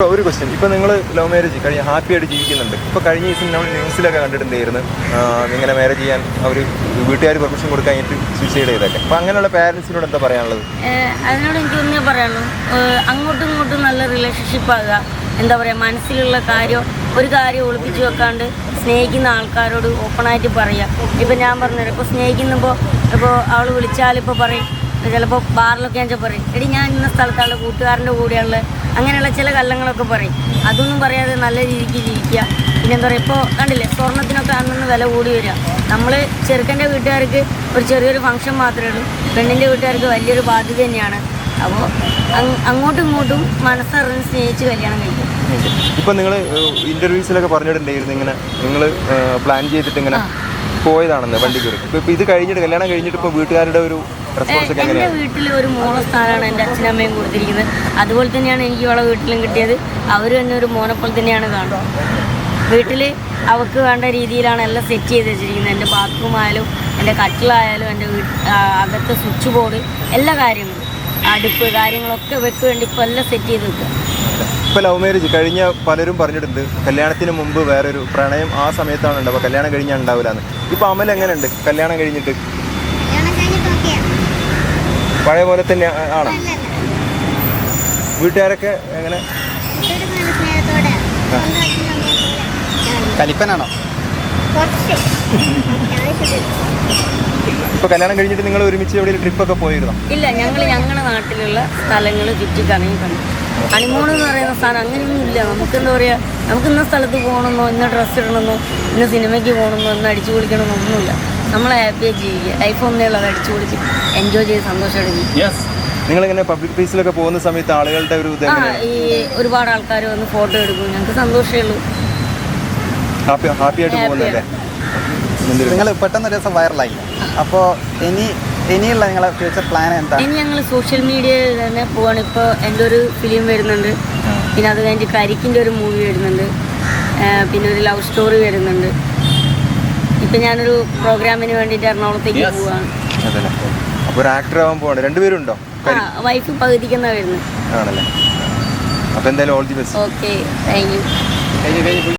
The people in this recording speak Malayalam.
ഇപ്പൊ ഒരു ക്വസ്റ്റ്യൻ ഇപ്പൊ നിങ്ങൾ ലവ് മാരേജ് കഴിഞ്ഞ ഹാപ്പി ആയിട്ട് ജീവിക്കുന്നുണ്ട്. ഇപ്പൊ കഴിഞ്ഞ ദിവസം നമ്മൾ ന്യൂസിലൊക്കെ കണ്ടിട്ടുണ്ടായിരുന്നു ഇങ്ങനെ മാരേജ് ചെയ്യാൻ അവർ വീട്ടുകാർ പെർമിഷൻ കൊടുക്കാൻ സൂയിസൈഡ് ചെയ്തൊക്കെ അപ്പൊ അങ്ങനെയുള്ള പാരന്റ്സിനോട് എന്താ പറയാനുള്ളത്? അതിനോട് എനിക്ക് ഒന്നേ പറയാനുള്ളൂ? അങ്ങോട്ടും ഇങ്ങോട്ടും നല്ല റിലേഷൻഷിപ്പ് ആകുക എന്താ പറയുക മനസ്സിലുള്ള കാര്യം ഒരു കാര്യം ഒളിപ്പിച്ച് വെക്കാണ്ട് സ്നേഹിക്കുന്ന ആൾക്കാരോട് ഓപ്പണായിട്ട് പറയുക ഇപ്പം ഞാൻ പറഞ്ഞുതരാം. ഇപ്പോൾ സ്നേഹിക്കുമ്പോൾ ഇപ്പോൾ അവൾ വിളിച്ചാലിപ്പോ പറയും ചിലപ്പോൾ ബാറിലൊക്കെ ഞാൻ പറയും എടി ഞാൻ ഇന്ന സ്ഥലത്താണ് കൂട്ടുകാരന്റെ കൂടെയുള്ള അങ്ങനെയുള്ള ചില കല്ലങ്ങളൊക്കെ പറയും. അതൊന്നും പറയാതെ നല്ല രീതിക്ക് ജീവിക്കുക. പിന്നെ എന്താ പറയുക ഇപ്പോൾ കണ്ടില്ലേ സ്വർണത്തിനൊക്കെ അന്നൊന്ന് വില കൂടി വരിക. നമ്മൾ ചെറുക്കന്റെ വീട്ടുകാർക്ക് ഒരു ചെറിയൊരു ഫംഗ്ഷൻ മാത്രമേ ഉള്ളൂ. പെണ്ണിന്റെ വീട്ടുകാർക്ക് വലിയൊരു ബാധ്യത തന്നെയാണ്. അപ്പോൾ അങ്ങോട്ടും ഇങ്ങോട്ടും മനസ്സറിഞ്ഞ് സ്നേഹിച്ച് കല്യാണം കഴിക്കും. ഇപ്പം നിങ്ങൾ ഇന്റർവ്യൂസിലൊക്കെ പറഞ്ഞിട്ടുണ്ടായിരുന്നു ഇങ്ങനെ. നിങ്ങൾ പ്ലാൻ ചെയ്തിട്ട് ഇങ്ങനെ പോയതാണെന്ന് വണ്ടിക്ക് ഇപ്പം ഇത് കഴിഞ്ഞിട്ട് കല്യാണം കഴിഞ്ഞിട്ട് ഇപ്പോൾ വീട്ടുകാരുടെ ഒരു എന്റെ എങ്ങനെയാണ്? വീട്ടിൽ ഒരു മോളെ സ്ഥാനമാണ് എന്റെ അച്ഛനമ്മയും കൊടുത്തിരിക്കുന്നത്. അതുപോലെ തന്നെയാണ് എനിക്ക് ഇവളെ വീട്ടിലും കിട്ടിയത്. അവർ തന്നെ ഒരു മോനെ പോലെ തന്നെയാണ് കാണുന്നത്. വീട്ടിൽ അവൾക്ക് വേണ്ട രീതിയിലാണ് എല്ലാം സെറ്റ് ചെയ്ത് വെച്ചിരിക്കുന്നത്. എന്റെ ബാത്റൂം ആയാലും എന്റെ കട്ടിലായാലും എന്റെ വീട്ട് അകത്തെ സ്വിച്ച് ബോർഡ് എല്ലാ കാര്യങ്ങളും. അടുപ്പ് കാര്യങ്ങളൊക്കെ വെക്ക് വേണ്ടി ഇപ്പോൾ എല്ലാം സെറ്റ് ചെയ്ത് വെക്കുക ഇപ്പൊ ലവ് മാരേജ് കഴിഞ്ഞ പലരും പറഞ്ഞിട്ടുണ്ട് കല്യാണത്തിന് മുമ്പ് വേറൊരു പ്രണയം ആ സമയത്താണ് ഉണ്ടാവുക കല്യാണം കഴിഞ്ഞാൽ ഉണ്ടാവില്ല ഇപ്പൊ അമൽ എങ്ങനെയുണ്ട്? കല്യാണം കഴിഞ്ഞിട്ട് പഴയ പോലെ തന്നെ ആണ്? വീട്ടുകാരൊക്കെ എങ്ങനെ? കലിപ്പനാണോ? ഇപ്പൊ കല്യാണം കഴിഞ്ഞിട്ട് നിങ്ങൾ ഒരുമിച്ച് എവിടെ ട്രിപ്പ് ഒക്കെ പോയിരുന്നോ? ഇല്ല ഞങ്ങൾ ഞങ്ങളുടെ നാട്ടിലുള്ള സ്ഥലങ്ങൾ ചുറ്റി കറങ്ങി കണ്ടു. ഹണിമൂൺ എന്ന് പറയുന്ന സാധനം അങ്ങനെയൊന്നും ഇല്ല നമുക്ക് എന്താ പറയാ നമുക്ക് ഇന്ന സ്ഥലത്ത് പോകണമെന്നോ ഇന്ന ഡ്രസ്സ് ഇടണമെന്നോ ഇന്ന സിനിമയ്ക്ക് പോകണമെന്നോ ഇന്ന് അടിച്ചു പൊളിക്കണമെന്നോ ഒന്നുമില്ല. നമ്മളെ ഹാപ്പിയായി ജീവിക്കുക ലൈഫ് ഒന്നേ ഉള്ളത് അടിച്ചു പൊളിച്ച് എൻജോയ് ചെയ്ത് സന്തോഷമായിട്ട് ജീവിക്കുക നിങ്ങൾ ഇങ്ങനെ പബ്ലിക് പ്ലേസിലൊക്കെ പോകുന്ന സമയത്ത് ആളുകളുടെ ഒരു ഇത് ആ ഈ ഒരുപാട് ആൾക്കാർ വന്ന് ഫോട്ടോ എടുക്കും. ഞങ്ങൾക്ക് സന്തോഷമേ ഉള്ളൂ. ഹാപ്പി ഹാപ്പി ആയിട്ട് പോകുന്നല്ലേ എന്തൊരു- നിങ്ങൾ പെട്ടെന്ന് ഒരു ദിവസം വൈറലായി അപ്പോൾ ഇനി ഇനിയുള്ള നിങ്ങളെ ഫ്യൂച്ചർ പ്ലാൻ എന്താ? ഇനി ഞങ്ങൾ സോഷ്യൽ മീഡിയയിൽ തന്നെ പോവാണ്. ഇപ്പോൾ എന്റെ ഒരു ഫിലിം വരുന്നുണ്ട്. പിന്നെ അത് കഴിഞ്ഞിട്ട് കരിക്കിന്റെ ഒരു മൂവി വരുന്നുണ്ട്. ആ, പിന്നെ ഒരു ലവ് സ്റ്റോറി വരുന്നുണ്ട്. ഇപ്പം ഞാനൊരു പ്രോഗ്രാമിന് വേണ്ടിയിട്ട് എറണാകുളത്തേക്ക് പോവാണ് അതല്ലേ. അപ്പൊ ഒരു ആക്ടർ ആവാൻ പോവാണ്. രണ്ടുപേരും ഉണ്ടോ ആ വൈഫ് പകുതിക്കുന്ന വരുന്നത് ആണല്ലേ. അപ്പൊ എന്തായാലും all the best okay thank you